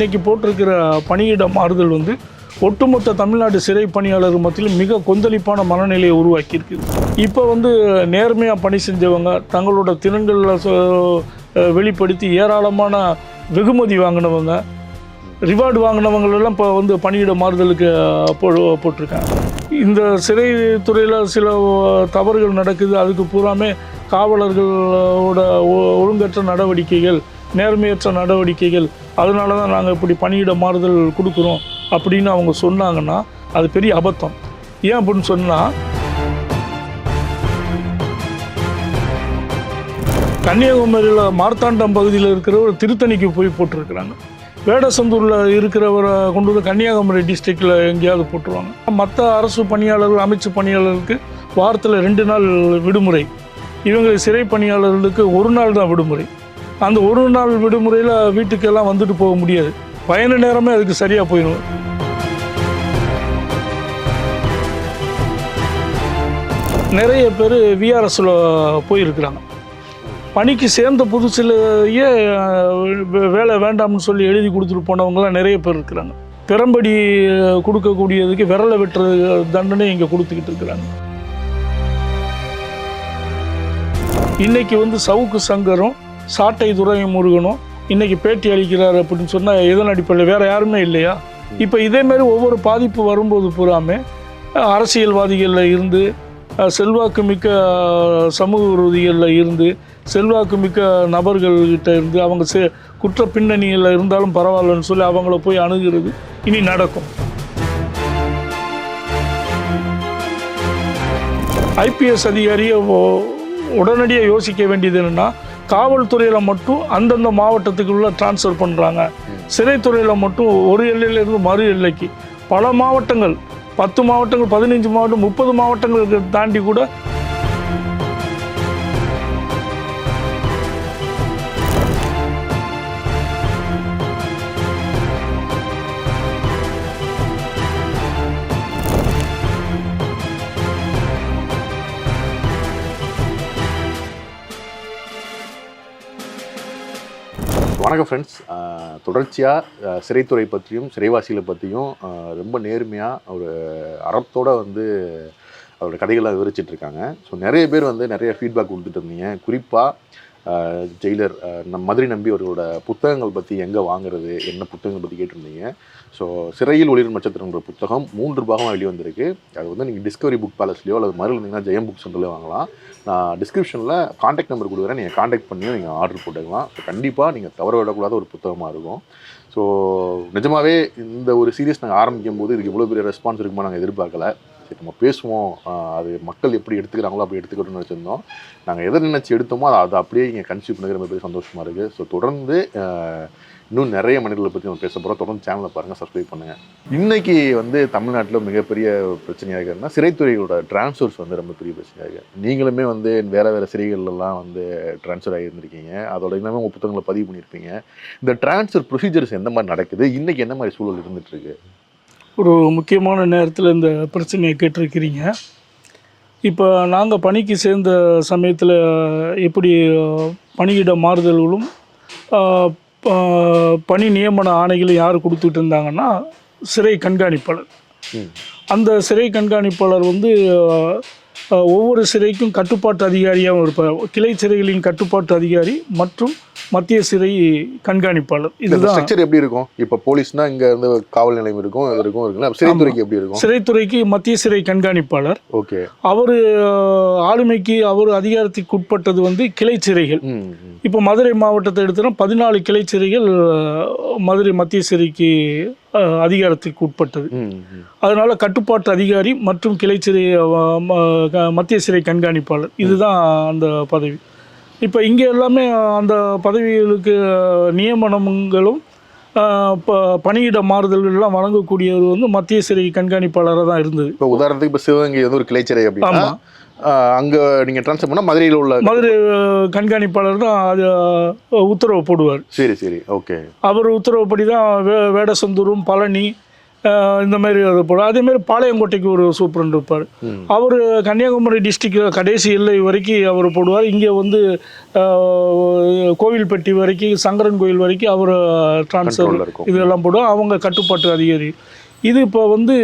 இன்னைக்கு போட்டிருக்கிற பணியிட மாறுதல் வந்து ஒட்டுமொத்த தமிழ்நாடு சிறை பணியாளர் மத்தியில் மிக கொந்தளிப்பான மனநிலையை உருவாக்கியிருக்கு இப்போ வந்து நேர்மையாக பணி செஞ்சவங்க தங்களோட திறன்களில் வெளிப்படுத்தி ஏராளமான வெகுமதி வாங்கினவங்க ரிவார்டு வாங்கினவங்களெல்லாம் இப்போ வந்து பணியிட மாறுதலுக்கு போ போட்டிருக்காங்க. இந்த சிறைத்துறையில் சில தவறுகள் நடக்குது. அதுக்கு பூராமே காவலர்களோட ஒ- ஒழுங்கற்ற நடவடிக்கைகள் நேர்மையற்ற நடவடிக்கைகள் அதனால தான் நாங்கள் இப்படி பணியிட மாறுதல் கொடுக்குறோம் அப்படின்னு அவங்க சொன்னாங்கன்னா அது பெரிய அபத்தம். ஏன் அப்படின்னு சொன்னால் கன்னியாகுமரியில் மார்த்தாண்டம் பகுதியில் இருக்கிற ஒரு திருத்தணிக்கு போய் போட்டிருக்கிறாங்க. வேடசந்தூரில் இருக்கிறவரை கொண்டு வந்து கன்னியாகுமரி டிஸ்ட்ரிக்டில் எங்கேயாவது போட்டுருவாங்க. மற்ற அரசு பணியாளர்கள் அமைச்சு பணியாளர்களுக்கு வாரத்தில் ரெண்டு நாள் விடுமுறை. இவங்க சிறை பணியாளர்களுக்கு ஒரு நாள் தான் விடுமுறை. அந்த ஒரு நாள் விடுமுறையில் வீட்டுக்கெல்லாம் வந்துட்டு போக முடியாது. பயண நேரமே அதுக்கு சரியாக போயிடும். நிறைய பேர் விஆர்எஸில் போயிருக்கிறாங்க. பணிக்கு சேர்ந்த புதுசிலேயே வேலை வேண்டாம்னு சொல்லி எழுதி கொடுத்துட்டு போனவங்கலாம் நிறைய பேர் இருக்கிறாங்க. திறம்படி கொடுக்கக்கூடியதுக்கு விரலை வெட்டுற தண்டனை இங்கே கொடுத்துக்கிட்டு இருக்கிறாங்க. இன்னைக்கு வந்து சவுக்கு சங்கரும் சாட்டை துறை முருகனும் இன்னைக்கு பேட்டி அளிக்கிறார் அப்படின்னு சொன்னால் எதன் அடிப்படையில் வேற யாருமே இல்லையா? இப்போ இதே மாதிரி ஒவ்வொரு பாதிப்பு வரும்போது பூராமே அரசியல்வாதிகளில் இருந்து செல்வாக்கு மிக்க சமூக விரோதிகளில் இருந்து செல்வாக்கு மிக்க நபர்கள்கிட்ட இருந்து அவங்க செ குற்ற பின்னணியில் இருந்தாலும் பரவாயில்லன்னு சொல்லி அவங்கள போய் அணுகிறது இனி நடக்கும். ஐபிஎஸ் அதிகாரியை உடனடியாக யோசிக்க வேண்டியது என்னென்னா காவல்துறையில் மட்டும் அந்தந்த மாவட்டத்துக்குள்ளே ட்ரான்ஸ்ஃபர் பண்ணுறாங்க சிறைத்துறையில் மட்டும் ஒரு எல்லையிலேருந்து மறு எல்லைக்கு. பல மாவட்டங்கள் பத்து மாவட்டங்கள் பதினஞ்சு மாவட்டம் முப்பது மாவட்டங்களுக்கு தாண்டி கூட வணக்கம் ஃப்ரெண்ட்ஸ் தொடர்ச்சியாக சிறைத்துறை பற்றியும் சிறைவாசிகளை பற்றியும் ரொம்ப நேர்மையாக ஒரு அறத்தோட வந்து அவரோட கதைகளை விவரிச்சிட்ருக்காங்க. ஸோ நிறைய பேர் வந்து நிறைய ஃபீட்பேக் கொடுத்துட்டு இருந்தீங்க. குறிப்பாக ஜெயிலர் நம் மதுரை நம்பி அவர்களோட புத்தகங்கள் பற்றி எங்கே வாங்குறது என்ன புத்தகங்கள் பற்றி கேட்டிருந்தீங்க. ஸோ சிறையில் ஒளிரும் நட்சத்திரங்கிற புத்தகம் மூன்று பாகமாக வெளிவந்திருக்கு. அது வந்து நீங்கள் டிஸ்கவரி புக் பேலஸ்லையோ அல்லது மறு இருந்தீங்கன்னா ஜெயம் புக் சென்டர்லேயோ வாங்கலாம். நான் டிஸ்கிரிப்ஷனில் காண்டாக்ட் நம்பர் கொடுக்குறேன். நீங்கள் காண்டாக்ட் பண்ணியும் நீங்கள் ஆர்டர் போட்டுக்கலாம். கண்டிப்பாக நீங்கள் தவற விடக்கூடாத ஒரு புத்தகமாக இருக்கும். ஸோ நிஜமாகவே இந்த ஒரு சீரியஸ் நாங்கள் ஆரம்பிக்கும் போது இதுக்கு இவ்வளோ பெரிய ரெஸ்பான்ஸ் இருக்குமா நாங்கள் எதிர்பார்க்கல. சரி நம்ம பேசுவோம். அது மக்கள் எப்படி எடுத்துக்கிறாங்களோ அப்படி எடுத்துக்கிட்டோம்னு வச்சுருந்தோம் நாங்கள் எதை நினச்சி எடுத்தோமோ அதை அதை அப்படியே இங்கே கன்சியூ பண்ணுறது ரொம்ப பெரிய சந்தோஷமாக இருக்குது ஸோ தொடர்ந்து இன்னும் நிறைய மனிதர்களை பற்றி நம்ம பேச போகிறோம் தொடர்ந்து சேனலை பாருங்கள் சப்ஸ்கிரைப் பண்ணுங்கள் இன்னைக்கு வந்து தமிழ்நாட்டில் மிகப்பெரிய பிரச்சனையாக இருக்குன்னா சிறைத்துறையோட டிரான்ஸ்ஃபர்ஸ் வந்து ரொம்ப பெரிய பிரச்சனையாக இருக்குது நீங்களுமே வந்து வேறு வேறு சிறைகள்லாம் வந்து ட்ரான்ஸ்ஃபர் ஆகியிருந்திருக்கீங்க. அதோட இன்னமும் உங்கள் புத்தகங்களை பதிவு பண்ணியிருப்பீங்க. இந்த ட்ரான்ஸ்ஃபர் ப்ரொசீஜர்ஸ் எந்த மாதிரி நடக்குது? இன்றைக்கி என்ன மாதிரி சூழல் இருந்துகிட்ருக்கு ஒரு முக்கியமான நேரத்தில் இந்த பிரச்சனையை கேட்டிருக்கிறீங்க. இப்போ நாங்கள் பணிக்கு சேர்ந்த சமயத்தில் எப்படி பணியிட மாறுதல்களும் பணி நியமன ஆணைகளும் யார் கொடுத்துட்டு இருந்தாங்கன்னா சிறை கண்காணிப்பாளர். அந்த சிறை கண்காணிப்பாளர் வந்து ஒவ்வொரு சிறைக்கும் கட்டுப்பாட்டு அதிகாரியாகவும் இருப்பார். கிளை சிறைகளின் கட்டுப்பாட்டு அதிகாரி மற்றும் மத்திய சிறை கண்காணிப்பாளர். இதுதான் ஸ்ட்ரக்சர் எப்படி இருக்கும்? இப்போ போலீஸ்னா இங்க இருந்து காவல் நிலையம் இருக்கும் இருக்கும் இருக்குல்ல? சிறைத்துறைக்கு எப்படி இருக்கும்? சிறைத்துறைக்கு மத்திய சிறை கண்காணிப்பாளர். ஓகே. அவர் ஆளுமைக்கு அவர் அதிகாரத்துக்கு உட்பட்டது வந்து கிளை சிறைகள். இப்போ மதுரை மாவட்டத்தை எடுத்தோன்னா பதினாலு கிளை சிறைகள் மதுரை மத்திய சிறைக்கு அதிகாரத்துக்கு உட்பட்டது. அதனால கட்டுப்பாட்டு அதிகாரி மற்றும் கிளை சிறை மத்திய சிறை கண்காணிப்பாளர். இதுதான் அந்த பதவி. இப்போ இங்கே எல்லாமே அந்த பதவிகளுக்கு நியமனங்களும் அஹ், ப- பணியிட மாறுதல்கள் எல்லாம் வழங்கக்கூடியவர் வந்து மத்திய சிறை கண்காணிப்பாளராக தான் இருந்தது. இப்போ உதாரணத்துக்கு இப்போ சிவகங்கை வந்து ஒரு கிளைச்சிறை அப்படின்னா அங்க நீங்க ட்ரான்ஸ்ஃபர் பண்ணா மதுரையில் உள்ள மதுரை கண்காணிப்பாளர் தான் அது உத்தரவு போடுவார். சரி சரி. ஓகே. அவர் உத்தரவுப்படி தான் வே வேடசந்தூரும் பழனி இந்த மாதிரி போடும் அதேமாரி பாளையங்கோட்டைக்கு ஒரு சூப்பரண்ட் இருப்பார். அவர் கன்னியாகுமரி டிஸ்ட்ரிக்ட் கடைசி எல்லை வரைக்கும் அவர் போடுவார். இங்கே வந்து கோவில்பட்டி வரைக்கும் சங்கரன் கோயில் வரைக்கும் அவர் டிரான்ஸ்ஃபர். இதெல்லாம் போடுவோம் அவங்க கட்டுப்பாட்டு அதிகாரி. இது இப்போ வந்து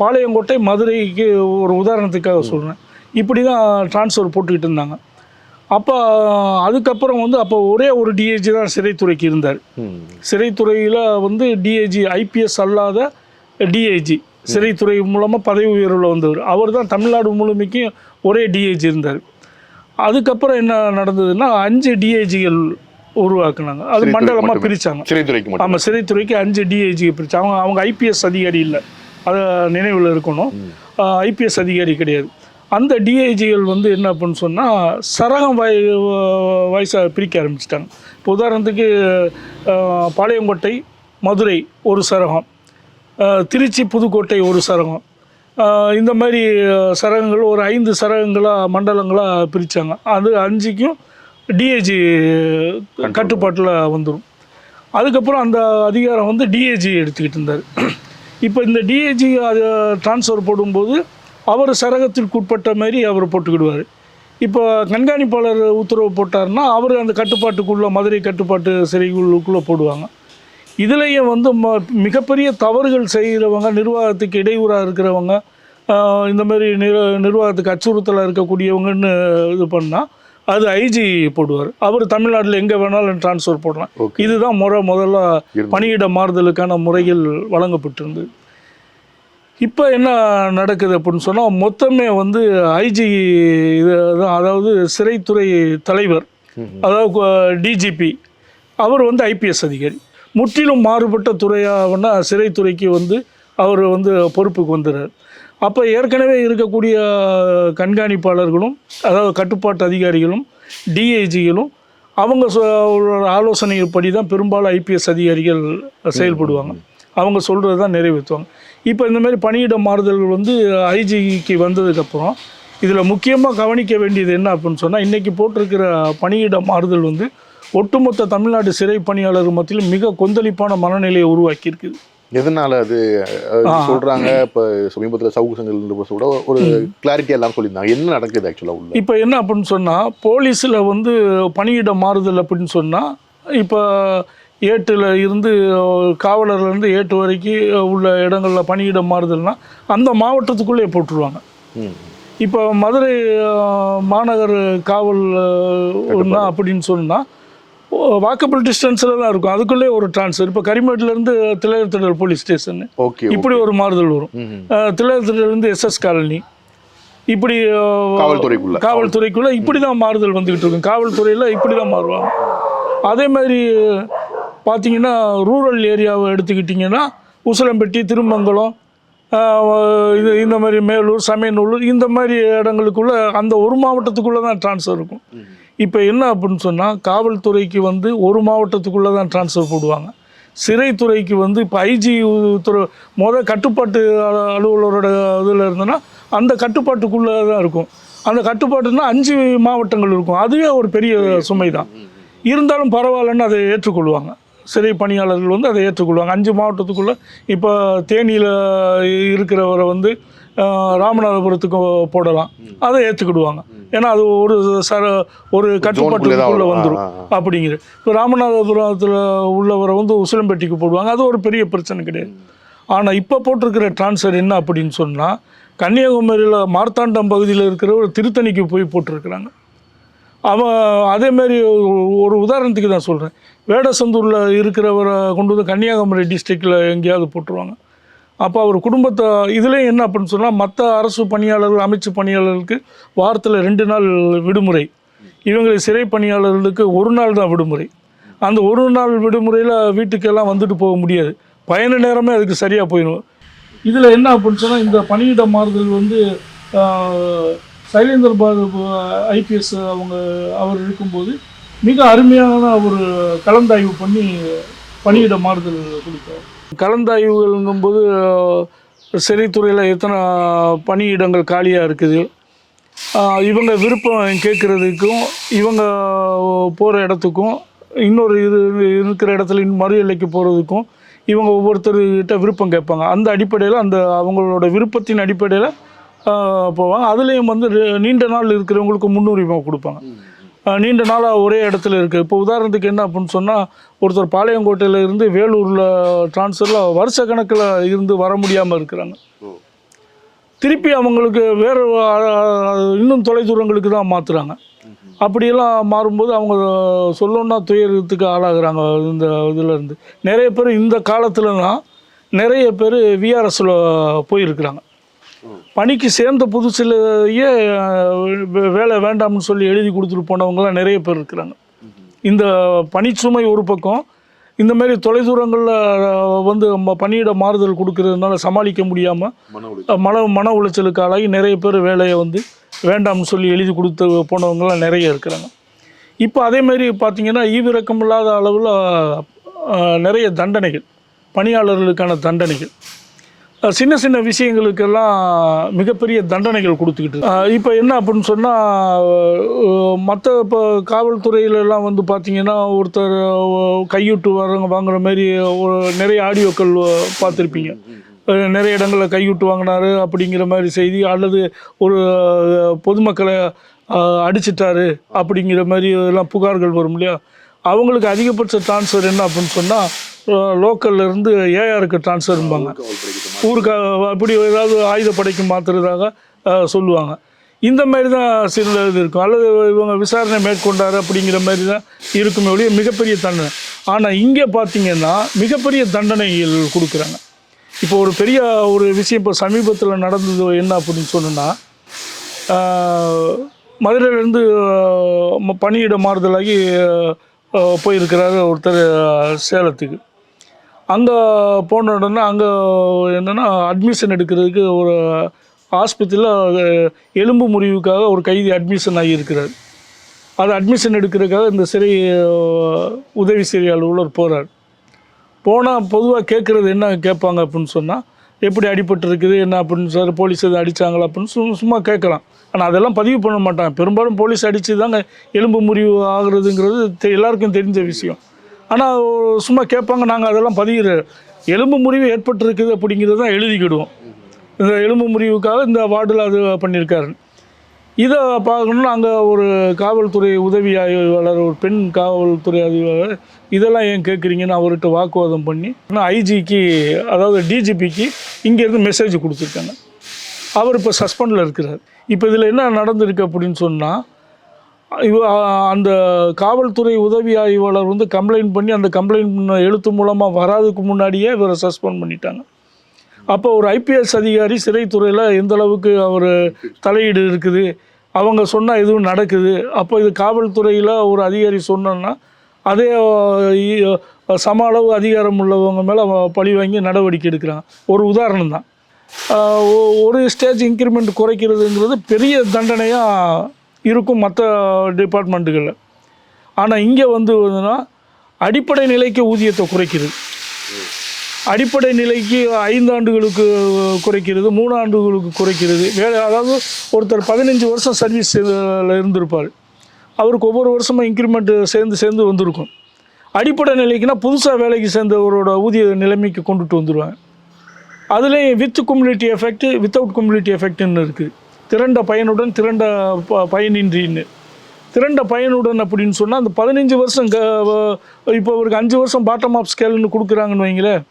பாளையங்கோட்டை மதுரைக்கு ஒரு உதாரணத்துக்காக சொல்கிறேன் இப்படி தான் ட்ரான்ஸ்ஃபர் போட்டுக்கிட்டு இருந்தாங்க. அப்போ அதுக்கப்புறம் வந்து அப்போ ஒரே ஒரு டிஏஜி தான் சிறைத்துறைக்கு இருந்தார். சிறைத்துறையில் வந்து டிஏஜி ஐபிஎஸ் அல்லாத டிஏஜி சிறைத்துறை மூலமாக பதவி உயர்வில் வந்தவர். அவர் தான் தமிழ்நாடு முழுமைக்கும் ஒரே டிஏஜி இருந்தார். அதுக்கப்புறம் என்ன நடந்ததுன்னா அஞ்சு டிஏஜிகள் உருவாக்குனாங்க. அது மண்டலமாக. பிரித்தாங்க சிறைத்துறைக்கு ஆமாம் சிறைத்துறைக்கு அஞ்சு டிஐஜி பிரிச்சு அவங்க அவங்க ஐபிஎஸ் அதிகாரி இல்லை. அதை நினைவில் இருக்கணும். ஐபிஎஸ் அதிகாரி கிடையாது. அந்த டிஐஜிகள் வந்து என்ன அப்படின்னு சொன்னால் சரகம் வாய் வயசாக பிரிக்க ஆரம்பிச்சிட்டாங்க. இப்போ உதாரணத்துக்கு பாளையங்கோட்டை மதுரை ஒரு சரகம். திருச்சி புதுக்கோட்டை ஒரு சரகம். இந்த மாதிரி சரகங்கள் ஒரு ஐந்து சரகங்களாக மண்டலங்களாக பிரித்தாங்க அது அஞ்சுக்கும் டிஏஜி கட்டுப்பாட்டில் வந்துடும் அதுக்கப்புறம் அந்த அதிகாரம் வந்து டிஏஜி எடுத்துக்கிட்டு இருந்தார். இப்போ இந்த டிஏஜி அது ட்ரான்ஸ்ஃபர் போடும்போது அவர் சரகத்திற்கு உட்பட்ட மாதிரி அவர் போட்டுக்கிடுவார். இப்போ கண்காணிப்பாளர் உத்தரவு போட்டார்னா அவர் அந்த கட்டுப்பாட்டுக்குள்ளே மதுரை கட்டுப்பாட்டு சிறைகளுக்குள்ளே போடுவாங்க. இதுலேயும் வந்து ம மிகப்பெரிய தவறுகள் செய்கிறவங்க நிர்வாகத்துக்கு இடையூறாக இருக்கிறவங்க ஆஹ், இந்த மாதிரி நிர் நிர்வாகத்துக்கு அச்சுறுத்தலாக இருக்கக்கூடியவங்கன்னு இது பண்ணால் அது ஐஜி போடுவார். அவர் தமிழ்நாட்டில் எங்கே வேணாலும் ட்ரான்ஸ்ஃபர் போடலாம். இதுதான் முறை முதல்ல. பணியிட மாறுதலுக்கான முறைகள் வழங்கப்பட்டிருந்தது. இப்போ என்ன நடக்குது அப்படின்னு சொன்னால் மொத்தமே வந்து ஐஜி இது அதாவது சிறைத்துறை தலைவர். அதாவது டிஜிபி அவர் வந்து ஐபிஎஸ் அதிகாரி. முற்றிலும் மாறுபட்ட துறையாகனா சிறைத்துறைக்கு வந்து அவர் வந்து பொறுப்புக்கு வந்துடுறார் அப்போ ஏற்கனவே இருக்கக்கூடிய கண்காணிப்பாளர்களும் அதாவது கட்டுப்பாட்டு அதிகாரிகளும் டிஐஜிகளும் அவங்க ஆலோசனைப்படி தான் பெரும்பாலும் ஐபிஎஸ் அதிகாரிகள் செயல்படுவாங்க. அவங்க சொல்கிறது தான் நிறைவேற்றுவாங்க. இப்போ இந்த மாதிரி பணியிட மாறுதல்கள் வந்து ஐஜிக்கு வந்ததுக்கப்புறம் இதில் முக்கியமாக கவனிக்க வேண்டியது என்ன அப்படின்னு சொன்னால் இன்றைக்கி போட்டிருக்கிற பணியிட மாறுதல் வந்து ஒட்டுமொத்த தமிழ்நாடு சிறை பணியாளர் மத்தியில் மிக கொந்தளிப்பான மனநிலையை உருவாக்கி இருக்குது எதனால அது சொல்றாங்க? இப்ப சமீபத்துல சவுக்கு சங்கல் கூட ஒரு கிளாரிட்டி எல்லாம் சொல்லியிருந்தாங்க. என்ன நடக்குது ஆக்சுவலா உள்ள? இப்போ என்ன அப்படின்னு சொன்னால் போலீஸில் வந்து பணியிட மாறுதல் அப்படின்னு சொன்னால் இப்போ ஏட்டில் இருந்து காவலர்லேருந்து ஏட்டு வரைக்கும் உள்ள இடங்களில் பணியிட மாறுதல்னா அந்த மாவட்டத்துக்குள்ளே போட்டுருவாங்க. இப்போ மதுரை மாநகர் காவல் ஒண்ணா அப்படின்னு சொன்னால் வாக்கபிள் டிஸ்டன்ஸில் தான் இருக்கும். அதுக்குள்ளே ஒரு ட்ரான்ஸ்ஃபர் இப்போ கரிமேட்லேருந்து திளையர்த்திடல் போலீஸ் ஸ்டேஷன் ஓகே இப்படி ஒரு மாறுதல் வரும். ம். திளையர்த்திடலேருந்து எஸ்எஸ் காலனி இப்படி காவல்துறைக்குள்ள. காவல்துறைக்குள்ள இப்படி தான் மாறுதல் வந்துக்கிட்டு இருக்கும். காவல்துறையில் இப்படி தான் மாறுவாங்க. அதே மாதிரி பார்த்தீங்கன்னா ரூரல் ஏரியாவை எடுத்துக்கிட்டிங்கன்னா உசிலம்பட்டி திருமங்கலம் இது இந்த மாதிரி மேலூர் சமயநல்லூர் இந்த மாதிரி இடங்களுக்குள்ளே அந்த ஒரு மாவட்டத்துக்குள்ளே தான் ட்ரான்ஸ்ஃபர் இருக்கும். இப்போ என்ன அப்படின்னு சொன்னால் காவல்துறைக்கு வந்து ஒரு மாவட்டத்துக்குள்ளே தான் ட்ரான்ஸ்ஃபர் போடுவாங்க. சிறைத்துறைக்கு வந்து இப்போ ஐஜி துறை முத கட்டுப்பாட்டு அலுவலரோட இதில் இருந்ததுன்னா அந்த கட்டுப்பாட்டுக்குள்ளே தான் இருக்கும். அந்த கட்டுப்பாட்டுனா அஞ்சு மாவட்டங்கள் இருக்கும். அதுவே ஒரு பெரிய சுமை தான் இருந்தாலும் பரவாயில்லன்னு அதை ஏற்றுக்கொள்வாங்க. சிறை பணியாளர்கள் வந்து அதை ஏற்றுக்கொள்வாங்க. அஞ்சு மாவட்டத்துக்குள்ளே இப்போ தேனியில் இருக்கிறவரை வந்து ராமநாதபுரத்துக்கு போடலாம். அதை ஏற்றுக்கிடுவாங்க ஏன்னா அது ஒரு சர ஒரு கட்டுப்பாட்டுக்குள்ளே. வந்துடும் அப்படிங்கிறது இப்போ ராமநாதபுரத்தில் உள்ளவரை வந்து உசிலம்பட்டிக்கு போடுவாங்க. அது ஒரு பெரிய பிரச்சனை கிடையாது. ஆனால் இப்போ போட்டிருக்கிற ட்ரான்ஸ்ஃபர் என்ன அப்படின்னு சொன்னால் கன்னியாகுமரியில் மார்த்தாண்டம் பகுதியில் இருக்கிற ஒரு திருத்தணிக்கு போய் போட்டிருக்கிறாங்க. அவன் அதேமாரி ஒரு- உதாரணத்துக்கு தான் சொல்கிறேன் வேடசந்தூரில் இருக்கிறவரை கொண்டு வந்து கன்னியாகுமரி டிஸ்ட்ரிக்டில் எங்கேயாவது போட்டுருவாங்க. அப்போ அவர் குடும்பத்தை இதுலேயும் என்ன அப்படின்னு சொன்னால் மற்ற அரசு பணியாளர்கள் அமைச்சு பணியாளர்களுக்கு வாரத்தில் ரெண்டு நாள் விடுமுறை. இவங்களை சிறை பணியாளர்களுக்கு ஒரு நாள் தான் விடுமுறை. அந்த ஒரு நாள் விடுமுறையில் வீட்டுக்கெல்லாம் வந்துட்டு போக முடியாது. பயண நேரமே அதுக்கு சரியாக போயிடும். இதில் என்ன அப்படின்னு சொன்னால் இந்த பணியிட மாறுதல் வந்து சைலேந்தர் பாபு ஐபிஎஸ் அவங்க அவர் இருக்கும்போது மிக அருமையான ஒரு கலந்தாய்வு பண்ணி பணியிட மாறுதல் கொடுத்தார். கலந்தாய்வுகள்ங்கும்போது ஆஹ், சிறைத்துறையில் எத்தனை பணியிடங்கள் காலியாக இருக்குது? இவங்க விருப்பம் கேட்குறதுக்கும் இவங்க போகிற இடத்துக்கும் இன்னொரு இது இருக்கிற இடத்துல இன்னும் மறு எல்லைக்கு போகிறதுக்கும் இவங்க ஒவ்வொருத்தர்கிட்ட விருப்பம் கேட்பாங்க. அந்த அடிப்படையில் அந்த அவங்களோட விருப்பத்தின் அடிப்படையில் போவாங்க. அதுலேயும் வந்து நீண்ட நாள் இருக்கிறவங்களுக்கு முன்னுரிமை கொடுப்பாங்க. நீண்ட நாளாக ஒரே இடத்துல இருக்குது இப்போ உதாரணத்துக்கு என்ன அப்படின்னு சொன்னால் ஒருத்தர் பாளையங்கோட்டையில் இருந்து வேலூரில் ட்ரான்ஸ்ஃபரில் வருஷ கணக்கில் இருந்து வர முடியாமல் இருக்கிறாங்க. திருப்பி அவங்களுக்கு வேறு இன்னும் தொலைதூரங்களுக்கு தான் மாற்றுறாங்க அப்படியெல்லாம் மாறும்போது அவங்க சொல்லணும்னா துயரத்துக்கு ஆளாகிறாங்க இந்த இதில் இருந்து. நிறைய பேர் இந்த காலத்துலலாம் நிறைய பேர் விஆர்எஸில் போயிருக்கிறாங்க. பணிக்கு சேர்ந்த புதுசுலேயே வேலை வேண்டாம்னு சொல்லி எழுதி கொடுத்துட்டு போனவங்கலாம் நிறைய பேர் இருக்கிறாங்க. இந்த பணிச்சுமை ஒரு பக்கம் இந்த மாதிரி தொலைதூரங்களில் வந்து நம்ம பணியிட மாறுதல் கொடுக்கறதுனால சமாளிக்க முடியாமல் மன மன உளைச்சலுக்கு ஆளாகி நிறைய பேர் வேலையை வந்து வேண்டாம்னு சொல்லி எழுதி கொடுத்து போனவங்கலாம் நிறைய இருக்கிறாங்க. இப்போ அதேமாரி பார்த்தீங்கன்னா ஈவிரக்கம் இல்லாத அளவில் நிறைய தண்டனைகள் பணியாளர்களுக்கான தண்டனைகள். சின்ன சின்ன விஷயங்களுக்கெல்லாம் மிகப்பெரிய தண்டனைகள் கொடுத்துக்கிட்டு இப்போ என்ன அப்படின்னு சொன்னால் மற்ற இப்போ காவல்துறையிலலாம் வந்து பார்த்தீங்கன்னா ஒருத்தர் கையூட்டு வரவங்க வாங்குற மாதிரி ஒரு நிறைய ஆடியோக்கள் பார்த்துருப்பீங்க. நிறைய இடங்களில் கையூட்டு வாங்கினாரு அப்படிங்கிற மாதிரி செய்தி அல்லது ஒரு பொதுமக்களை அடிச்சிட்டாரு அப்படிங்கிற மாதிரி எல்லாம் புகார்கள் வரும் இல்லையா? அவங்களுக்கு அதிகபட்ச டிரான்ஸ்ஃபர் என்ன அப்படின்னு சொன்னால் லோக்கல்லேருந்து ஏஆருக்கு ட்ரான்ஸ்ஃபர்ம்பாங்க ஊருக்கு அப்படி ஏதாவது ஆயுதப்படைக்கு மாற்றுறதாக அஹ், சொல்லுவாங்க. இந்த மாதிரி தான் சில இது இருக்கும். அல்லது இவங்க விசாரணை மேற்கொண்டாரு அப்படிங்கிற மாதிரி தான் இருக்குமே ஒழிய மிகப்பெரிய தண்டனை. ஆனால் இங்கே பார்த்தீங்கன்னா மிகப்பெரிய தண்டனைகள் கொடுக்குறாங்க. இப்போ ஒரு பெரிய ஒரு விஷயம் இப்போ சமீபத்தில் நடந்தது என்ன அப்படின்னு சொன்னோன்னா மதுரையிலேருந்து பணியிட மாறுதலாகி போயிருக்கிறாரு ஒருத்தர் சேலத்துக்கு. அங்கே போன உடனே அங்கே என்னென்னா அட்மிஷன் எடுக்கிறதுக்கு ஒரு ஆஸ்பத்திரியில் எலும்பு முறிவுக்காக ஒரு கைதி அட்மிஷன் ஆகியிருக்கிறார். அது அட்மிஷன் எடுக்கிறதுக்காக இந்த சிறை உதவி சிறை அலுவலர் போகிறார் போனால் பொதுவாக கேட்குறது என்ன கேட்பாங்க அப்படின்னு சொன்னால் எப்படி அடிபட்டு இருக்குது என்ன அப்படின்னு சார் போலீஸ் எதுவும் அடித்தாங்களா அப்படின்னு சும்மா சும்மா கேட்கலாம். ஆனால் அதெல்லாம் பதிவு பண்ண மாட்டாங்க. பெரும்பாலும் போலீஸ் அடித்து தாங்க எலும்பு முறிவு ஆகுறதுங்கிறது தெ- எல்லாருக்கும் தெரிஞ்ச விஷயம். ஆனால் சும்மா கேட்பாங்க நாங்கள் அதெல்லாம் பதிகிற எலும்பு முறிவு ஏற்பட்டிருக்குது அப்படிங்கிறது தான் எழுதிக்கிடுவோம். இந்த எலும்பு முறிவுக்காக இந்த வார்டில் அது பண்ணியிருக்காரு. இதை பார்க்கணும்னா அங்கே ஒரு காவல்துறை உதவி ஆய்வாளர் ஒரு பெண் காவல்துறை ஆய்வாளர் இதெல்லாம் ஏன் கேட்குறீங்கன்னு அவர்கிட்ட வாக்குவாதம் பண்ணி ஆனால் ஐஜிக்கு அதாவது டிஜிபிக்கு இங்கேருந்து மெசேஜ் கொடுத்துருக்காங்க. அவர் இப்போ சஸ்பெண்டில் இருக்கிறார். இப்போ இதில் என்ன நடந்திருக்கு அப்படின்னு சொன்னால் அந்த காவல்துறை உதவி ஆய்வாளர் வந்து கம்ப்ளைண்ட் பண்ணி அந்த கம்ப்ளைண்ட் எழுத்து மூலமாக வராதுக்கு முன்னாடியே இவரை சஸ்பெண்ட் பண்ணிட்டாங்க. அப்போ ஒரு ஐபிஎஸ் அதிகாரி சிறைத்துறையில் எந்த அளவுக்கு அவர் தலையீடு இருக்குது அவங்க சொன்னால் எதுவும் நடக்குது அப்போ இது காவல்துறையில் ஒரு அதிகாரி சொன்னோன்னா அதே சம அளவு அதிகாரம் உள்ளவங்க மேலே பழி வாங்கி நடவடிக்கை எடுக்கிறாங்க ஒரு உதாரணம் தான் ஒரு ஸ்டேஜ் இன்க்ரிமெண்ட் குறைக்கிறதுங்கிறது பெரிய தண்டனையாக இருக்கும் மற்ற டிபார்ட்மெண்ட்டுகளில் ஆனால் இங்கே வந்து வந்துன்னா அடிப்படை நிலைக்கு ஊதியத்தை குறைக்கிறது. அடிப்படை நிலைக்கு ஐந்து ஆண்டுகளுக்கு குறைக்கிறது மூணு ஆண்டுகளுக்கு குறைக்கிறது. வேலை அதாவது ஒருத்தர் பதினஞ்சு வருஷம் சர்வீஸ் இருந்திருப்பார். அவருக்கு ஒவ்வொரு வருஷமும் இன்க்ரிமெண்ட் சேர்ந்து சேர்ந்து வந்திருக்கும். அடிப்படை நிலைக்குன்னா புதுசாக வேலைக்கு சேர்ந்தவரோட ஊதிய நிலைமைக்கு கொண்டுட்டு வந்துடுவாங்க அதுலேயும் with community effect without community எஃபெக்ட்னு இருக்குது திரண்ட பயனுடன் திரண்ட ப பயனின்றின்னு. திரண்ட பயனுடன் அப்படின்னு சொன்னால் அந்த பதினஞ்சு வருஷம் க இப்போ அவருக்கு அஞ்சு வருஷம் பாட்டம் ஆஃப் ஸ்கேல்னு கொடுக்குறாங்கன்னு வைங்களேன்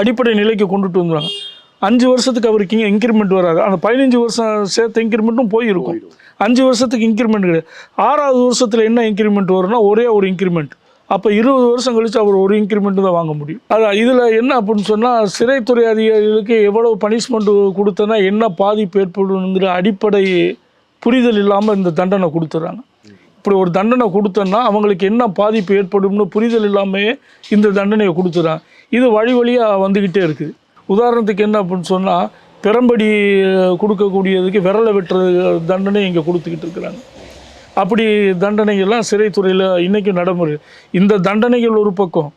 அடிப்படை நிலைக்கு கொண்டுட்டு வந்துடுவாங்க அஞ்சு வருஷத்துக்கு அவருக்கு இங்கே இன்க்ரிமெண்ட் வராது. அந்த பதினஞ்சு வருஷம் சேர்த்த இன்க்ரிமெண்ட்டும் போயிருக்கும். அஞ்சு வருஷத்துக்கு இன்க்ரிமெண்ட் கிடையாது. ஆறாவது வருஷத்தில் என்ன இன்க்ரிமெண்ட் வரும்னா ஒரே ஒரு இன்க்ரிமெண்ட் அப்போ இருபது வருஷம் கழித்து அவர் ஒரு இன்க்ரிமெண்ட் தான் வாங்க முடியும். அது இதில் என்ன அப்படின்னு சொன்னால் சிறைத்துறை அதிகாரிகளுக்கு எவ்வளவு பனிஷ்மெண்ட் கொடுத்தனா என்ன பாதிப்பு ஏற்படுங்கிற அடிப்படை புரிதல் இல்லாமல் இந்த தண்டனை கொடுத்துட்றாங்க இப்படி ஒரு தண்டனை கொடுத்தோன்னா அவங்களுக்கு என்ன பாதிப்பு ஏற்படும்னு புரிதல் இல்லாமையே இந்த தண்டனையை கொடுத்துறாங்க. இது வழி வழியாக வந்துக்கிட்டே இருக்குது. உதாரணத்துக்கு என்ன அப்படின்னு சொன்னால் பெரம்படி கொடுக்கக்கூடியதுக்கு விரலை வெட்டுற தண்டனை இங்கே கொடுத்துக்கிட்டு இருக்கிறாங்க. அப்படி தண்டனைகள்லாம் சிறைத்துறையில் இன்றைக்கும் நடைமுறை. இந்த தண்டனைகள் ஒரு பக்கம்.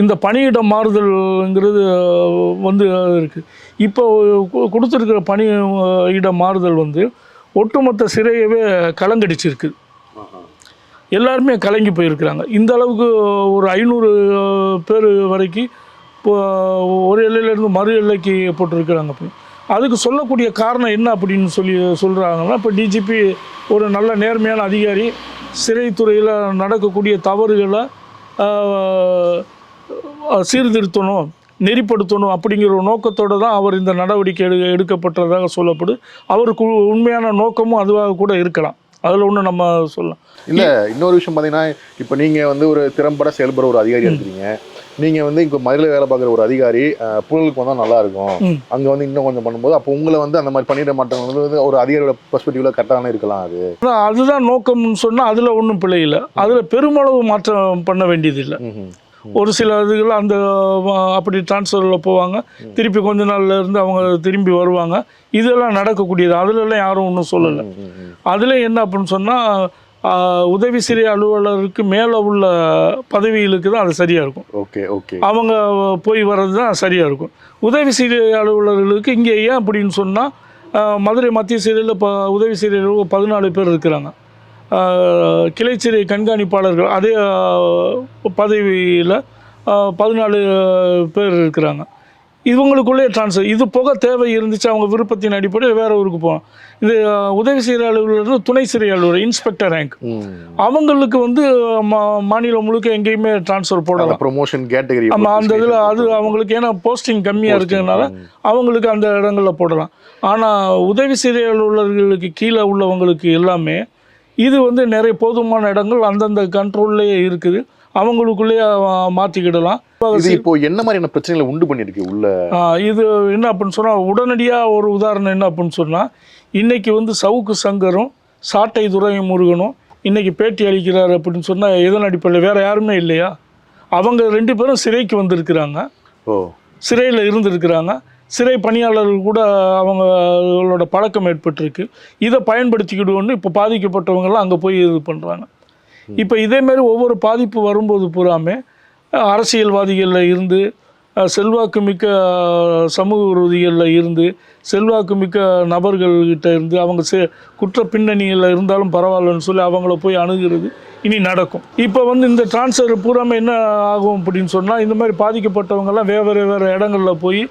இந்த பணியிட மாறுதல்ங்கிறது வந்து இருக்குது இப்போ கொடுத்துருக்கிற பணி இட மாறுதல் வந்து ஒட்டுமொத்த சிறையவே கலங்கடிச்சிருக்கு. எல்லாருமே கலங்கி போயிருக்கிறாங்க. இந்த அளவுக்கு ஒரு ஐநூறு பேர் வரைக்கும் இப்போ ஒரு எல்லையிலேருந்து மறு எல்லைக்கு போட்டிருக்கிறாங்க. இப்போ அதுக்கு சொல்லக்கூடிய காரணம் என்ன அப்படின்னு சொல்லி சொல்கிறாங்கன்னா இப்போ டிஜிபி ஒரு நல்ல நேர்மையான அதிகாரி சிறைத்துறையில் நடக்கக்கூடிய தவறுகளை சீர்திருத்தணும் நெறிப்படுத்தணும் அப்படிங்கிற ஒரு நோக்கத்தோடு தான் அவர் இந்த நடவடிக்கை எடு எடுக்கப்பட்டதாக சொல்லப்படுது. அவருக்கு உண்மையான நோக்கமும் அதுவாக கூட இருக்கலாம். அதில் ஒன்று நம்ம சொல்லலாம். இல்ல இன்னொரு விஷயம் பாத்தீங்கன்னா இப்போ நீங்க வந்து ஒரு திறம்பட செயல்படுற ஒரு அதிகாரியா இருக்கிறீங்க நீங்க வந்து இப்போ மதுரையில் வேலை பார்க்குற ஒரு அதிகாரி புழலுக்கு வந்தா நல்லா இருக்கும் ம். அங்க வந்து இன்னும் கொஞ்சம் பண்ணும்போது அப்போ உங்களை வந்து அந்த மாதிரி பண்ணிட மாட்டவங்க வந்து ஒரு அதிகாரியோட பெர்ஸ்பெக்டிவ்ல கரெக்டாக இருக்கலாம் அது. அதுதான் நோக்கம்னு சொன்னால் அதில் ஒன்றும் பிழை இல்லை. அதில் பெருமளவு மாற்றம் பண்ண வேண்டியதில்லை. ஒரு சில இதுகள் அந்த அப்படி டிரான்ஸ்ஃபரில் போவாங்க. திருப்பி கொஞ்ச நாள்ல இருந்து அவங்க திரும்பி வருவாங்க. இதெல்லாம் நடக்கக்கூடியது. அதுலலாம் யாரும் ஒன்றும் சொல்லலை. அதில் என்ன அப்படின்னு சொன்னால் உதவி சிறை அலுவலருக்கு மேலே உள்ள பதவிகளுக்கு தான் அது சரியாக இருக்கும். Okay okay. அவங்க போய் வர்றது தான் சரியாக இருக்கும். உதவி சிறை அலுவலர்களுக்கு இங்கே ஏன் அப்படின்னு சொன்னால் மதுரை மத்திய சிறையில் இப்போ உதவி சிறையில் பதினாலு பேர் இருக்கிறாங்க. ஆஹ், கிளைச்சிறை கண்காணிப்பாளர்கள் அதே பதவியில் பதினாலு பேர் இருக்கிறாங்க. இவங்களுக்குள்ளே ட்ரான்ஸ்ஃபர் இது போக தேவை இருந்துச்சு அவங்க விருப்பத்தின் அடிப்படையில் வேற ஊருக்கு போகலாம் இது உதவி சிறை அலுவலர் துணை சிறை அலுவலர் இன்ஸ்பெக்டர் ரேங்க். அவங்களுக்கு வந்து மா- மாநிலம் முழுக்க எங்கேயுமே ட்ரான்ஸ்ஃபர் போடலாம். ப்ரொமோஷன் கேட்டகரி ஆமாம் அந்த இதில் அது அவங்களுக்கு ஏன்னா போஸ்டிங் கம்மியாக இருக்கிறதுனால அவங்களுக்கு அந்த இடங்களில் போடலாம். ஆனால் உதவி சிறை அலுவலர்களுக்கு கீழே உள்ளவங்களுக்கு எல்லாமே இது வந்து நிறைய போதுமான இடங்கள் அந்தந்த கண்ட்ரோல்லையே இருக்குது. அவங்களுக்குள்ளேயே மாற்றிக்கிடலாம் இது இப்போ என்ன மாதிரியான பிரச்சனைகளை உண்டு பண்ணிருக்கு உள்ள? இது என்ன அப்படின்னு சொன்னால் உடனடியாக ஒரு உதாரணம் என்ன அப்படின்னு சொன்னால் இன்னைக்கு வந்து சவுக்கு சங்கரும் சாட்டை துரை முருகனும் இன்னைக்கு பேட்டி அளிக்கிறார் அப்படின்னு சொன்னால் எதன் அடிப்படையில் வேறு யாருமே இல்லையா? அவங்க ரெண்டு பேரும் சிறைக்கு வந்திருக்கிறாங்க. ஓ. சிறையில் இருந்திருக்கிறாங்க. சிறை பணியாளர்கள் கூட அவங்களோட பழக்கம் ஏற்பட்டிருக்கு. இதை பயன்படுத்திக்கிடுவோன்னு இப்போ பாதிக்கப்பட்டவங்கெல்லாம் அங்கே போய் இது பண்ணுறாங்க இப்போ இதேமாரி ஒவ்வொரு பாதிப்பு வரும்போது பூராமே அரசியல்வாதிகளில் இருந்து செல்வாக்கு மிக்க சமூக விரோதிகளில் இருந்து செல்வாக்கு மிக்க நபர்கள்கிட்ட இருந்து அவங்க செ குற்ற பின்னணியில் இருந்தாலும் பரவாயில்லன்னு சொல்லி அவங்கள போய் அணுகிறது இனி நடக்கும். இப்போ வந்து இந்த டிரான்ஸ்ஃபர் பூராமல் என்ன ஆகும் அப்படின்னு சொன்னால் இந்த மாதிரி பாதிக்கப்பட்டவங்கெல்லாம் வேறு வேறு இடங்களில் போய்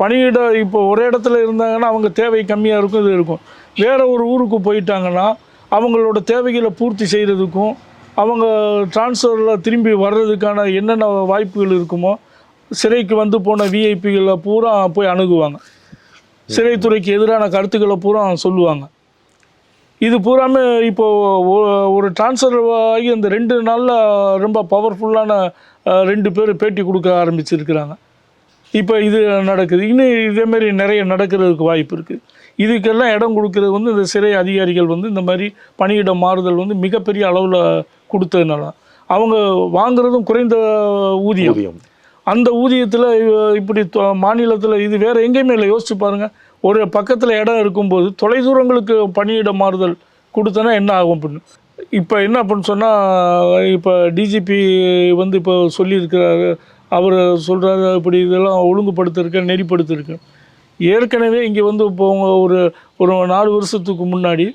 பணியிட இப்போ ஒரே இடத்துல இருந்தாங்கன்னா அவங்க தேவை கம்மியாக இருக்கும் இது இருக்கும். வேறு ஒரு ஊருக்கு போயிட்டாங்கன்னா அவங்களோட தேவைகளை பூர்த்தி செய்கிறதுக்கும் அவங்க டிரான்ஸ்ஃபரில் திரும்பி வர்றதுக்கான என்னென்ன வாய்ப்புகள் இருக்குமோ சிறைக்கு வந்து போன விஐபிகளை பூரா போய் அணுகுவாங்க. சிறைத்துறைக்கு எதிரான கருத்துக்களை பூரா சொல்லுவாங்க. இது பூராமே இப்போது ஒரு டிரான்ஸ்ஃபர் ஆகி அந்த ரெண்டு நாளில் ரொம்ப பவர்ஃபுல்லான ரெண்டு பேர் பேட்டி கொடுக்க ஆரம்பிச்சிருக்கிறாங்க. இப்போ இது நடக்குது. இன்னும் இதேமாரி நிறைய நடக்கிறதுக்கு வாய்ப்பு இருக்குது இதுக்கெல்லாம் இடம் கொடுக்கறது வந்து இந்த சிறை அதிகாரிகள் வந்து இந்த மாதிரி பணியிட மாறுதல் வந்து மிகப்பெரிய அளவில் கொடுத்ததுனால. அவங்க வாங்குறதும் குறைந்த ஊதியம். அந்த ஊதியத்தில் இப்படி மாநிலத்தில் இது வேறு எங்கேயுமே இல்லை. யோசிச்சு பாருங்கள் ஒரு பக்கத்தில் இடம் இருக்கும்போது தொலைதூரங்களுக்கு பணியிட மாறுதல் கொடுத்தனா என்ன ஆகும் அப்படின்னு. இப்போ என்ன அப்படின்னு சொன்னால் இப்போ டிஜிபி வந்து இப்போ சொல்லியிருக்கிறாரு. அவர் சொல்கிறாரு இப்படி இதெல்லாம் ஒழுங்குபடுத்திருக்கேன் நெறிப்படுத்திருக்கேன் ஏற்கனவே இங்கே வந்து இப்போ ஒரு ஒரு நாலு வருஷத்துக்கு முன்னாடி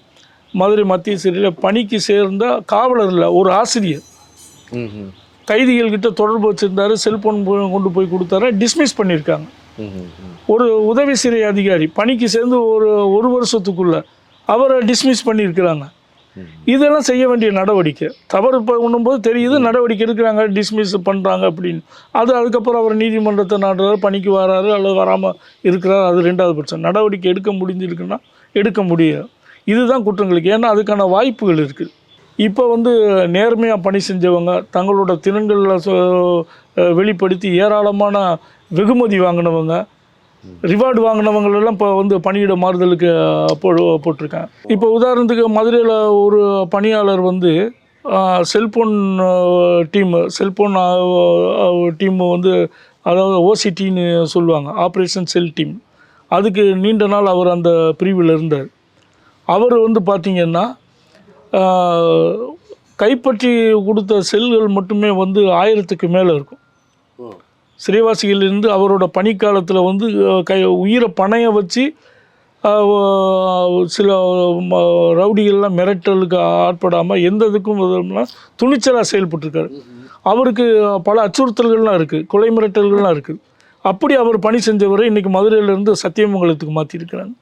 மதுரை மத்திய சிறையில் பணிக்கு சேர்ந்த காவலர் இல்லை ஒரு ஆசிரியர். கைதிகள்கிட்ட தொடர்பு வச்சுருந்தாரு செல்போன் கொண்டு போய் கொடுத்தாரு டிஸ்மிஸ் பண்ணியிருக்காங்க ஒரு உதவி சிறை அதிகாரி பணிக்கு சேர்ந்து ஒரு ஒரு வருஷத்துக்குள்ள அவரை டிஸ்மிஸ் பண்ணியிருக்கிறாங்க. இதெல்லாம் செய்ய வேண்டிய நடவடிக்கை. தவறு பண்ணும்போது தெரியுது நடவடிக்கை எடுக்கிறாங்க டிஸ்மிஸ் பண்ணுறாங்க அப்படின்னு. அது அதுக்கப்புறம் அவர் நீதிமன்றத்தை நாடுறாரு பணிக்கு வராரு அல்லது வராமல் இருக்கிறார் அது ரெண்டாவது பட்சம் நடவடிக்கை எடுக்க முடிஞ்சிருக்குன்னா எடுக்க முடியாது. இதுதான் குற்றங்களுக்கு. ஏன்னா அதுக்கான வாய்ப்புகள் இருக்குது இப்போ வந்து நேர்மையாக பணி செஞ்சவங்க தங்களோட திறன்களில் வெளிப்படுத்தி ஏராளமான வெகுமதி வாங்கினவங்க ரிவார்டு வாங்கினவங்களெல்லாம் இப்போ வந்து பணியிட மாறுதலுக்கு போ போட்டிருக்கேன் இப்போ உதாரணத்துக்கு மதுரையில் ஒரு பணியாளர் வந்து செல்ஃபோன் டீம் செல்ஃபோன் டீம் வந்து அதாவது ஓசிடின்னு சொல்லுவாங்க ஆப்ரேஷன் செல் டீம் அதுக்கு நீண்ட நாள் அவர் அந்த பிரிவில் இருந்தார். அவர் வந்து பார்த்திங்கன்னா கைப்பற்றி கொடுத்த செல்கள் மட்டுமே வந்து ஆயிரத்துக்கு மேலே இருக்கும். சிறைவாசிகளிலிருந்து அவரோட பணிக்காலத்தில் வந்து கை உயிரை பணைய வச்சு சில ம- ரவுடிகள்லாம் மிரட்டலுக்கு ஆட்படாமல் எந்த இதுக்கும் துணிச்சலாக செயல்பட்டுருக்காரு. அவருக்கு பல அச்சுறுத்தல்கள்லாம் இருக்குது கொலை மிரட்டல்கள்லாம் இருக்குது அப்படி அவர் பணி செஞ்சவரை இன்றைக்கி மதுரையிலேருந்து சத்தியமங்கலத்துக்கு மாற்றிருக்கிறாங்க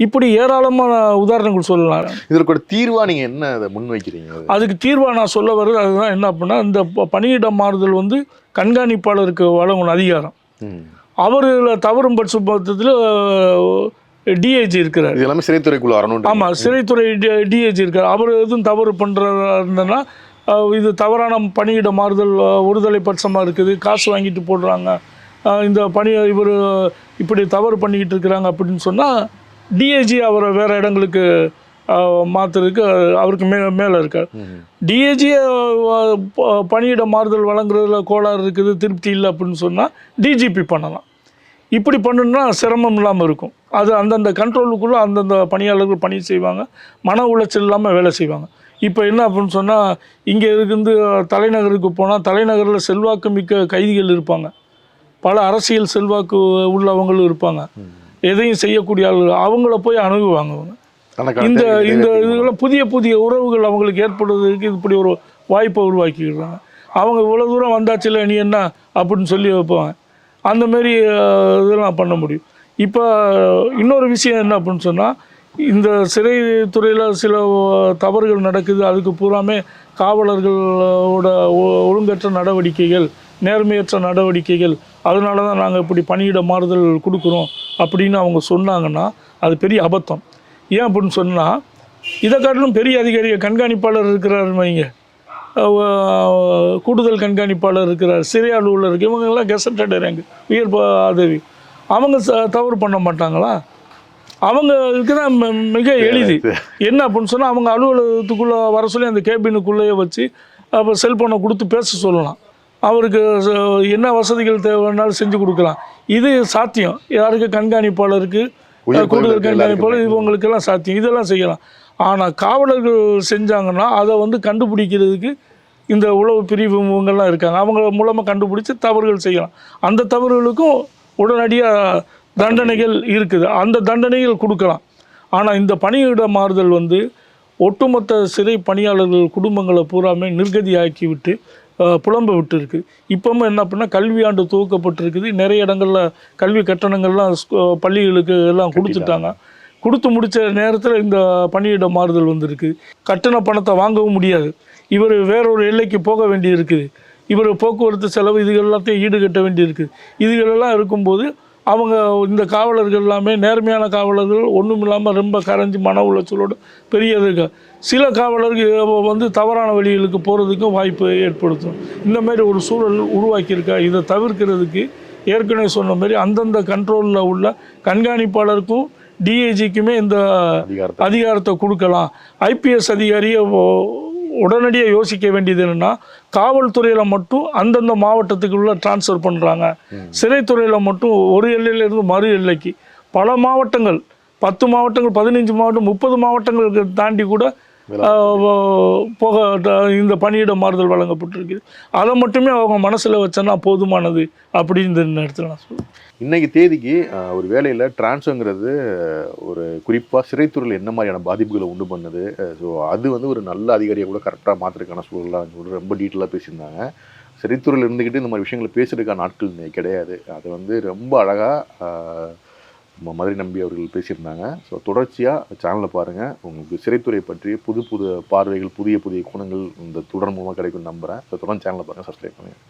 இப்படி ஏராளமான உதாரணங்கள் சொல்லலாம். இதற்கு ஒரு தீர்வா நீங்க என்ன அதை முன்வைக்கிறீங்க? அது? அதுக்கு தீர்வாக நான் சொல்ல வர்றது அதுதான். என்ன அப்படின்னா இந்த பணியிட மாறுதல் வந்து கண்காணிப்பாளருக்கு வழங்கணும் அதிகாரம். ம். அவர் இதில் தவறும் பட்சத்தில் டிஐஜி இருக்கிறார். எல்லாமே சிறைத்துறைக்குள்ள வரணும் ஆமாம் சிறைத்துறை டிஐஜி இருக்கார் அவர் எதுவும் தவறு பண்ணுறதா இருந்ததுன்னா அஹ், இது தவறான பணியிட மாறுதல் ஒருதலை பட்சமாக இருக்குது. காசு வாங்கிட்டு போடுறாங்க. இந்த பணி இவர் இப்படி தவறு பண்ணிக்கிட்டு இருக்கிறாங்க அப்படின்னு சொன்னால் டிஏஜி அவரை வேறு இடங்களுக்கு மாற்றுறதுக்கு அவருக்கு மே மேலே இருக்கார். டிஏஜி பணியிட மாறுதல் வழங்குறதுல கோளாறு இருக்குது திருப்தி இல்லை அப்படின்னு சொன்னால் டிஜிபி பண்ணலாம். இப்படி பண்ணுன்னா சிரமம் இல்லாமல் இருக்கும். அது அந்தந்த கண்ட்ரோலுக்குள்ளே அந்தந்த பணியாளர்கள் பணி செய்வாங்க. மன உளைச்சல் இல்லாமல் வேலை செய்வாங்க. இப்போ என்ன அப்படின்னு சொன்னால் இங்கே இருந்து தலைநகருக்கு போனால் தலைநகரில் செல்வாக்கு மிக்க கைதிகள் இருப்பாங்க. பல அரசியல் செல்வாக்கு உள்ளவங்களும் இருப்பாங்க. எதையும் செய்யக்கூடிய ஆளுகள் அவங்கள போய் அணுகுவாங்க அவங்க. இந்த இந்த. இதெல்லாம் புதிய புதிய உறவுகள் அவங்களுக்கு ஏற்படுவதற்கு இப்படி ஒரு வாய்ப்பை உருவாக்கிடுறாங்க அவங்க இவ்வளோ தூரம் வந்தாச்சுல நீ என்ன அப்படின்னு சொல்லி வைப்பாங்க. அந்த மாதிரி அஹ், இதெல்லாம் பண்ண முடியும். இப்போ இன்னொரு விஷயம் என்ன அப்படின்னு சொன்னால் இந்த சிறைத்துறையில் சில தவறுகள் நடக்குது. அதுக்கு பூராமே காவலர்களோட ஒழுங்கற்ற நடவடிக்கைகள் நேர்மையற்ற நடவடிக்கைகள் அதனால தான் நாங்கள் இப்படி பணியிட மாறுதல் கொடுக்குறோம் அப்படின்னு அவங்க சொன்னாங்கன்னா அது பெரிய அபத்தம். ஏன் அப்படின்னு சொன்னால் இதை காட்டிலும் பெரிய அதிகாரி கண்காணிப்பாளர் இருக்கிறாருன்னு வைங்க. கூடுதல் கண்காணிப்பாளர் இருக்கிறார் சிறை அலுவலர் இருக்கு இவங்கெல்லாம் கெசட்டட் ரேங்க் உயர் பதவி அவங்க தவறு பண்ண மாட்டாங்களா? அவங்களுக்கு தான் மிக எளிது. என்ன அப்படின்னு சொன்னால் அவங்க அலுவலகத்துக்குள்ளே வர சொல்லி அந்த கேபினுக்குள்ளேயே வச்சு அப்போ செல்ஃபோனை கொடுத்து பேச சொல்லலாம். அவருக்கு என்ன வசதிகள் தேவைன்னாலும் செஞ்சு கொடுக்கலாம். இது சாத்தியம். யாருக்கு கண்காணிப்பாளருக்கு கூடுதல் கண்காணிப்பாளர். இவங்களுக்கெல்லாம் சாத்தியம். இதெல்லாம் செய்யலாம். ஆனால் காவலர்கள் செஞ்சாங்கன்னா அதை வந்து கண்டுபிடிக்கிறதுக்கு இந்த உளவு பிரிவு இவங்கெல்லாம் இருக்காங்க. அவங்க மூலமாக கண்டுபிடிச்சி தவறுகள் செய்யலாம். அந்த தவறுகளுக்கும் உடனடியாக தண்டனைகள் இருக்குது. அந்த தண்டனைகள் கொடுக்கலாம். ஆனால் இந்த பணியிட மாறுதல் வந்து ஒட்டுமொத்த சிறை பணியாளர்கள் குடும்பங்களை பூராமே நிர்கதியாக்கி விட்டு அஹ், புலம்ப விட்டு இருக்கு இப்பவும் என்ன பண்ணால் கல்வியாண்டு துவக்கப்பட்டிருக்குது. நிறைய இடங்கள்ல கல்வி கட்டணங்கள்லாம் ஸ்கூ- பள்ளிகளுக்கு எல்லாம் கொடுத்துட்டாங்க. கொடுத்து முடிச்ச நேரத்தில் இந்த பணியிட மாறுதல் வந்திருக்கு. கட்டண பணத்தை வாங்கவும் முடியாது. இவர் வேறொரு எல்லைக்கு போக வேண்டி இருக்குது இவர் போக்குவரத்து செலவு இதுகள் எல்லாத்தையும் ஈடுகட்ட வேண்டி இருக்குது இதுகளெல்லாம் இருக்கும்போது அவங்க இந்த காவலர்கள் எல்லாமே நேர்மையான காவலர்கள் ஒன்றும் இல்லாமல் ரொம்ப கரைஞ்சி மன உளைச்சலோடு பெரிய இருக்கு. சில காவலர்கள் வந்து தவறான வழிகளுக்கு போகிறதுக்கும் வாய்ப்பு ஏற்படுத்தும். இந்த மாதிரி ஒரு சூழல் உருவாக்கியிருக்கா இதை தவிர்க்கிறதுக்கு ஏற்கனவே சொன்ன மாதிரி அந்தந்த கண்ட்ரோலில் உள்ள கண்காணிப்பாளருக்கும் டிஏஜிக்குமே இந்த அதிகாரத்தை. கொடுக்கலாம். ஐபிஎஸ் அதிகாரியை உடனடியாக யோசிக்க வேண்டியது என்னென்னா காவல்துறையில் மட்டும் அந்தந்த மாவட்டத்துக்குள்ள ட்ரான்ஸ்ஃபர் பண்ணுறாங்க சிறைத்துறையில் மட்டும் ஒரு எல்லையிலேருந்து மறு எல்லைக்கு. பல மாவட்டங்கள் பத்து மாவட்டங்கள் பதினஞ்சு மாவட்டம் முப்பது மாவட்டங்களுக்கு தாண்டி கூட போக இந்த பணியிட மாறுதல் வழங்கப்பட்டிருக்குது. அதை மட்டுமே அவங்க மனசில் வச்சேன்னா போதுமானது அப்படின்னு இந்த நேரத்தில் நான் சொல்லுவேன் இன்றைக்கு தேதிக்கு ஒரு வேலையில் டிரான்ஸ்ஃபருங்கிறது ஒரு குறிப்பாக சிறைத்துறையில் என்ன மாதிரியான பாதிப்புகளை உண்டு பண்ணுது ஸோ அது வந்து ஒரு நல்ல அதிகாரியை கூட கரெக்டாக மாற்றுறதுக்கான சூழலாக சொல்லி ரொம்ப டீட்டெயிலாக பேசியிருந்தாங்க. சிறைத்துறையில் இருந்துக்கிட்டு இந்த மாதிரி விஷயங்களை பேசுறதுக்கான நாட்கள் கிடையாது. அது வந்து ரொம்ப அழகாக மதுரை நம்பி அவர்கள் பேசியிருந்தாங்க. ஸோ தொடர்ச்சியாக சேனலை பாருங்கள் உங்களுக்கு சிறைத்துறை பற்றி புது புது பார்வைகள் புதிய புதிய குணங்கள் இந்த தொடர் மூலமாக கிடைக்கும் நம்புகிறேன் ஸோ தொடர்ந்து சேனலை பாருங்கள் சப்ஸ்கிரைப் பண்ணுங்கள்